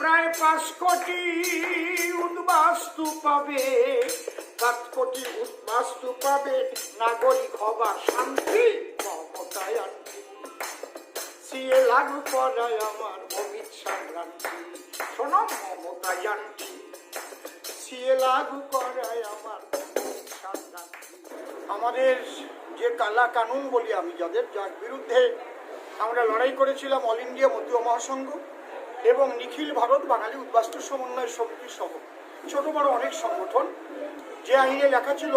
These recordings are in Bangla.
প্রায় পাঁচ কোটি উদ্বাস্তু পাবে পাঁচ কোটি উদ্বাস্তু পাবে, নাগরিক হবার শান্তি সিএ লাগু করায় আমার অমিত সংক্রান্তি, শোনো মমতায় সিএ লাগু করায় আমার আমাদের যে কালা কানুন বলি আমি, যাদের যার বিরুদ্ধে আমরা লড়াই করেছিলাম অল ইন্ডিয়া মধ্যীয় মহাসংঘ এবং নিখিল ভারত, বাঙালি উদ্বাস্তু সমন্বয় সমিতি সহ ছোট বড় অনেক সংগঠন। যে আইনে লেখা ছিল,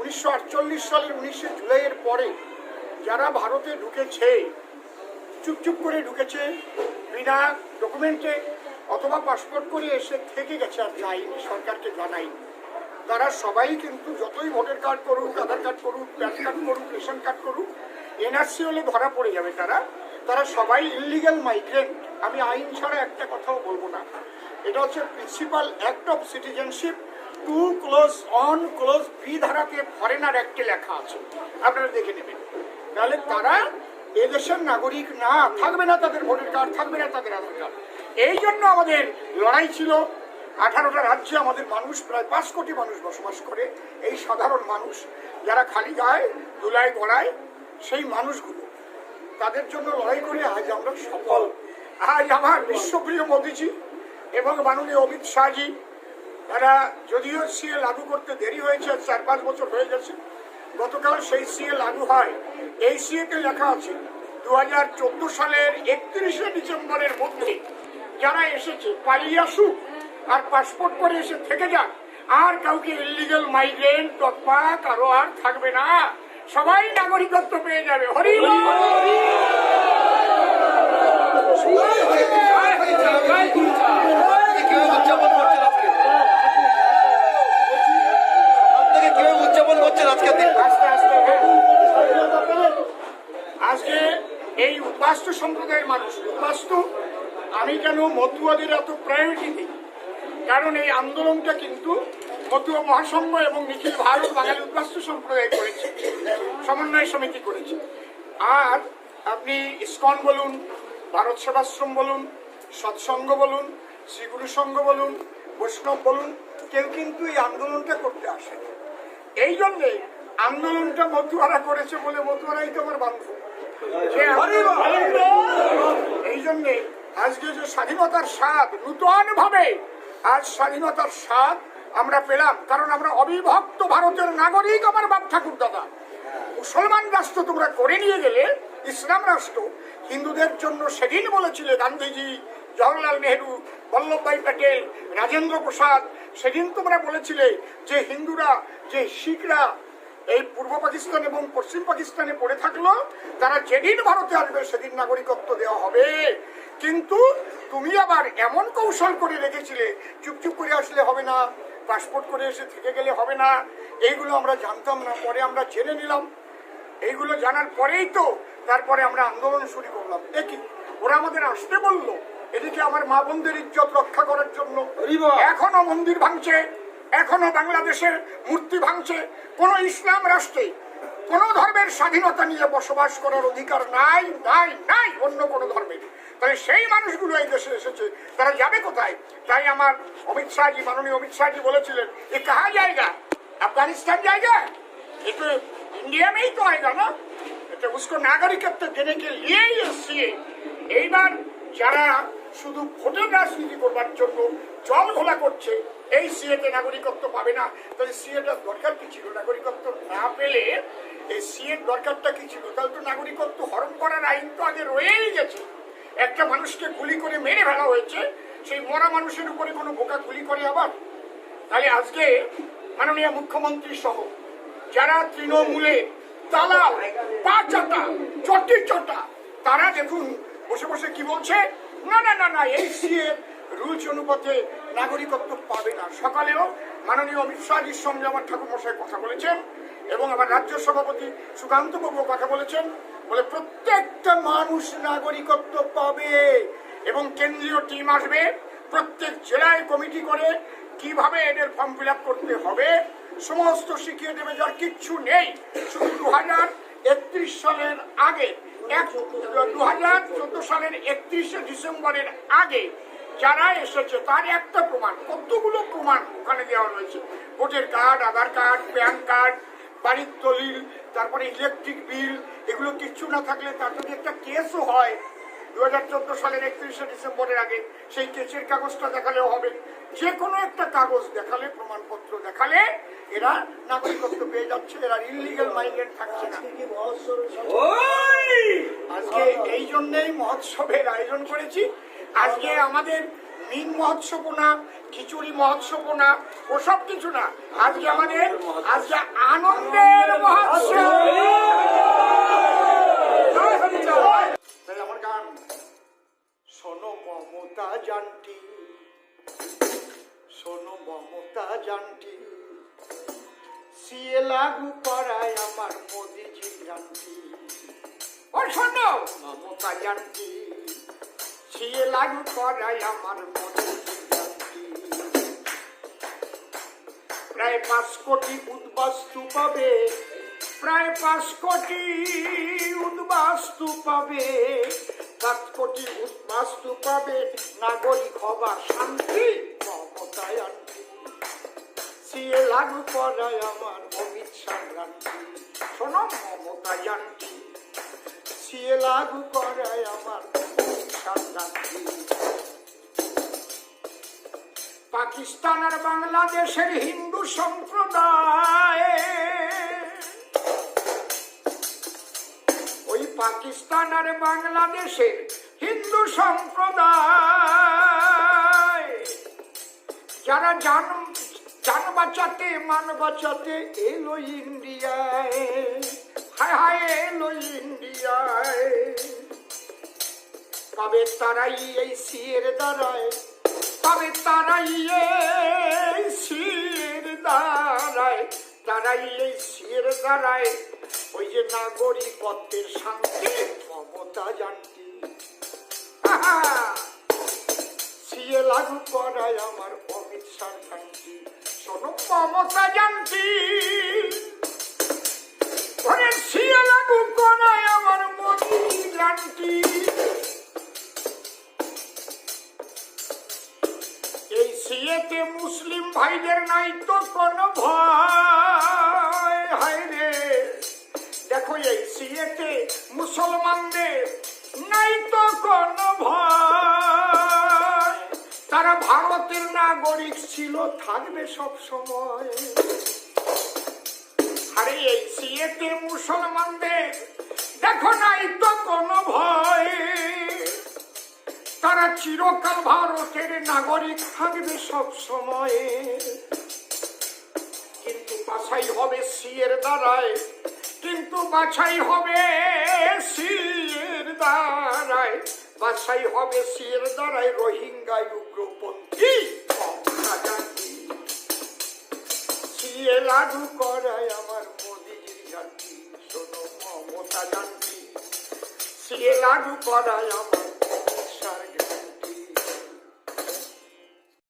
উনিশশো আটচল্লিশ সালের উনিশে জুলাইয়ের পরে যারা ভারতে ঢুকেছে চুপচুপ করে ঢুকেছে, বিনা ডকুমেন্টে অথবা পাসপোর্ট করে এসে থেকে গেছে আর যায়নি সরকারকে জানাই, তারা সবাই কিন্তু যতই ভোটার কার্ড করুক, আধার কার্ড করুক, প্যান কার্ড করুক, রেশন কার্ড করুক, এনআরসি হলে ধরা পড়ে যাবে তারা। তারা সবাই ইলিগাল মাইগ্রেন্ট। আমি আইন ছাড়া একটা কথাও বলব না। এটা হচ্ছে principal act of citizenship two clause one clause B ধারাতে ফরেনার অ্যাক্টে লেখা আছে। আপনারা দেখে নেবেন। তাহলে তারা এদেশের নাগরিক না, থাকবে না তাদের ভোটার কার্ড, থাকবে না তাদের আধার কার্ড। এই জন্য আমাদের লড়াই ছিল। আঠারোটা রাজ্যে আমাদের মানুষ, প্রায় পাঁচ কোটি মানুষ বসবাস করে। এই সাধারণ মানুষ যারা খালি গায়ে, দুলায় গড়ায় সেই মানুষগুলো, তাদের জন্য লড়াই করে আজ আমরা সফল। আজ আমার বিশ্বপ্রিয় মোদীজি এবং মাননীয় অমিত শাহজি, তারা যদিও সিএ লাগু করতে দেরি হয়েছে চার পাঁচ বছর হয়ে গেছে গতকাল সেই সিএ লাগু হয়। এই সিএতে লেখা আছে দু হাজার চোদ্দ সালের একত্রিশে ডিসেম্বরের মধ্যে যারা এসেছে, পালিয়ে আসুক, আর পাসপোর্ট করে এসে থেকে যাক, আর কাউকে ইলিগাল মাইগ্রেন্ট তৎপা কারও আর থাকবে না। সবাই নাগরিকত্ব পেয়ে যাবে। হরি বল। কীভাবে উদযাপন করছেন আজকে আপনাকে কীভাবে উদযাপন করছেন আজকের দিন আস্তে আস্তে আজকে এই উদ্বাস্তু সম্প্রদায়ের মানুষ উদ্বাস্তু আমি কেন মতুয়াদের এত প্রায়োরিটি দিই? কারণ এই আন্দোলনটা কিন্তু মতুয়া মহাসংঘ এবং নিখিল ভারত বাঙালি উদ্বাস্তু সম্প্রদায় করেছে, সমন্বয় সমিতি করেছে। আর আপনি ইস্কন বলুন ভারত সেবাশ্রম বলুন সৎসঙ্গ বলুন শ্রীগুরু সঙ্গ বলুন বৈষ্ণব বলুন কেউ কিন্তু এই আন্দোলনটা করতে আসে এই জন্যে আন্দোলনটা মতুয়ারা করেছে বলে মতুয়ারাই তো আমার বান্ধব। এই জন্যে আজকে যে স্বাধীনতার স্বাদ নূতন ভাবে আজ স্বাধীনতার স্বাদ আমরা পেলাম কারণ আমরা অবিভক্ত ভারতের নাগরিক আমার বাপ ঠাকুর দাদা। মুসলমান রাষ্ট্র তোমরা করে নিয়ে গেলে ইসলাম রাষ্ট্র হিন্দুদের জন্য সেদিন বলেছিলে গান্ধীজি, জওয়াহরলাল নেহরু, বল্লভভাই প্যাটেল, রাজেন্দ্র প্রসাদ, সেদিন তোমরা বলেছিলে যে হিন্দুরা, যে শিখরা এই পূর্ব পাকিস্তান এবং পশ্চিম পাকিস্তানে পড়ে থাকল, তারা যেদিন ভারতে আসবে সেদিন নাগরিকত্ব দেওয়া হবে। কিন্তু তুমি আবার এমন কৌশল করে রেখেছিলে চুপচুপ করে আসলে হবে না, পাসপোর্ট করে এসে থেকে গেলে হবে না, এইগুলো আমরা জানতাম না, পরে আমরা জেনে নিলাম। এইগুলো জানার পরেই তো তারপরে আমরা আন্দোলন শুরু করলাম। দেখি ওরা আমাদের আসতে বলল এদিকে আমার মা বোনদের ইজ্জত রক্ষা করার জন্য। এখনও মন্দির ভাঙছে এখনও বাংলাদেশের মূর্তি ভাঙছে। কোন ইসলাম রাষ্ট্রে কোন ধর্মের স্বাধীনতা নিয়ে বসবাস করার অধিকার নাই নাই নাই অন্য কোন ধর্মের। তাই সেই মানুষগুলো এই দেশে এসেছে তারা যাবে কোথায়? তাই আমার অমিত শাহজি মাননীয় অমিত শাহজি বলেছিলেন এ কাহা জায়গা? আফগানিস্তান জায়গা? এ তো ইন্ডিয়া মেই তো আয়গা না। ना तो उसको नागरिकत्व देने के लिए ही सीए এইবার যারা শুধু ভোটের রাজনীতি করবার জন্য জল ঘোলা করছে এই সিএতে নাগরিকত্ব পাবে না তাহলে সিএটার দরকার কি ছিল নাগরিকত্ব না পেলে এই সিএর দরকারটা কি ছিল তাহলে তো নাগরিকত্ব হরণ করার আইন তো আগে রয়েই গেছে একটা মানুষকে গুলি করে মেরে ফেলা হয়েছে সেই মরা মানুষের উপরে কোনো বোকা গুলি করে আবার তাহলে আজকে মাননীয় মুখ্যমন্ত্রী সহ যারা তৃণমূলে দালাল পা চাটা চটি তারা দেখুন, বসে বসে কি বলছে? না না না না এই সিএ রুলস অনুপাতে নাগরিকত্ব পাবে না। সকালেও মাননীয় অমিত শাহজির সঙ্গে ঠাকুর মশাই কথা বলেছেন এবং আমার রাজ্য সভাপতি সুকান্ত বাবু কথা বলেছেন। বলে প্রত্যেকটা মানুষ নাগরিকত্ব পাবে এবং কেন্দ্রীয় টিম আসবে, প্রত্যেক জেলায় কমিটি করে কীভাবে এদের ফর্ম ফিল করতে হবে। সমস্ত শিখিয়ে দেবে যার কিচ্ছু নেই। শুধু দু হাজার একত্রিশ সালের আগে দু হাজার চোদ্দ সালের একত্রিশে ডিসেম্বরের আগে যারা এসেছে, তার একটা প্রমাণ, কতগুলো প্রমাণ ওখানে দেওয়া রয়েছে। ভোটের card, Aadhaar card, PAN card, বাড়ির দলিল, তারপরে ইলেকট্রিক বিল, এগুলো কিচ্ছু না থাকলে তার যদি একটা কেসও হয় দু হাজার চোদ্দ সালের একত্রিশে ডিসেম্বরের আগে, সেই কেসের কাগজটা দেখালেও হবে। যে কোনো একটা কাগজ দেখালে প্রমাণপত্র দেখালে এরা নাগরিকত্ব পেয়ে যাচ্ছে এরা ইলিগাল মাইগ্রেন্ট থাকছে না। আজকে এই জন্যই মহোৎসবের আয়োজন করেছি। আজকে আমাদের মিন মহোৎসব না খিচুড়ি মহোৎসব না ওসব কিছু না। আজকে আমাদের আজকে আনন্দের শোনো। মমতা জানটি সিএ লাগু করায় আমার মোদিজি প্রায় পাঁচ কোটি উদ্বাস্তু পাবে। প্রায় পাঁচ কোটি উদ্বাস্তু পাবে। পাঁচ কোটি উদ্বাস্তু পাবে। নাগরিক হবার শান্তি মমতায় আনটি সিএ লাগু করায় আমার অমিত সংক্রান্তি। শোনো মমতা জানটি সিএ লাগু করায় আমার পাকিস্তান আর বাংলাদেশের হিন্দু সম্প্রদায় ওই পাকিস্তান আর বাংলাদেশের হিন্দু সম্প্রদায়, যারা জান জান বাঁচাতে, মান বাঁচাতে এলো ইন্ডিয়ায়। হায় হায় এলো ইন্ডিয়ায়। পাবে তারাই এই সিয়ের দ্বারায় পাবে তারাই এই সিয়ের দ্বারায় এই সিয়ের দ্বারায়। ওই যে নাগরিকত্বের শান্তি জানতি। আহা! সিয়ে লাগু করায় আমার অমিত শাহ শান্তি শোনো মমতা জানতি। জানতি এই সিয়েতে মুসলিম ভাইদের নাই তো কোনো ভয়। হায় রে। দেখো এই সিয়েতে মুসলমানদের নাই তো কোনো ভয়। তারা ভারতের নাগরিক ছিল, থাকবে সব সময়। আরে এই সিয়েতে মুসলমানদের দেখো নাই তো কোনো ভয়। তারা চিরকাল ভারতের নাগরিক থাকবে সব সময়ে। কিন্তু বাছাই হবে সিয়ের দ্বারায়, কিন্তু বাছাই হবে সিয়ের দ্বারায়। বাছাই হবে সিয়ের দ্বারায় রোহিঙ্গা উগ্রপন্থী সিয়ে লাগু করায় আমার মোদিজির জাতি শোনো মমতা জানতি সিয়ে লাগু করায় আমার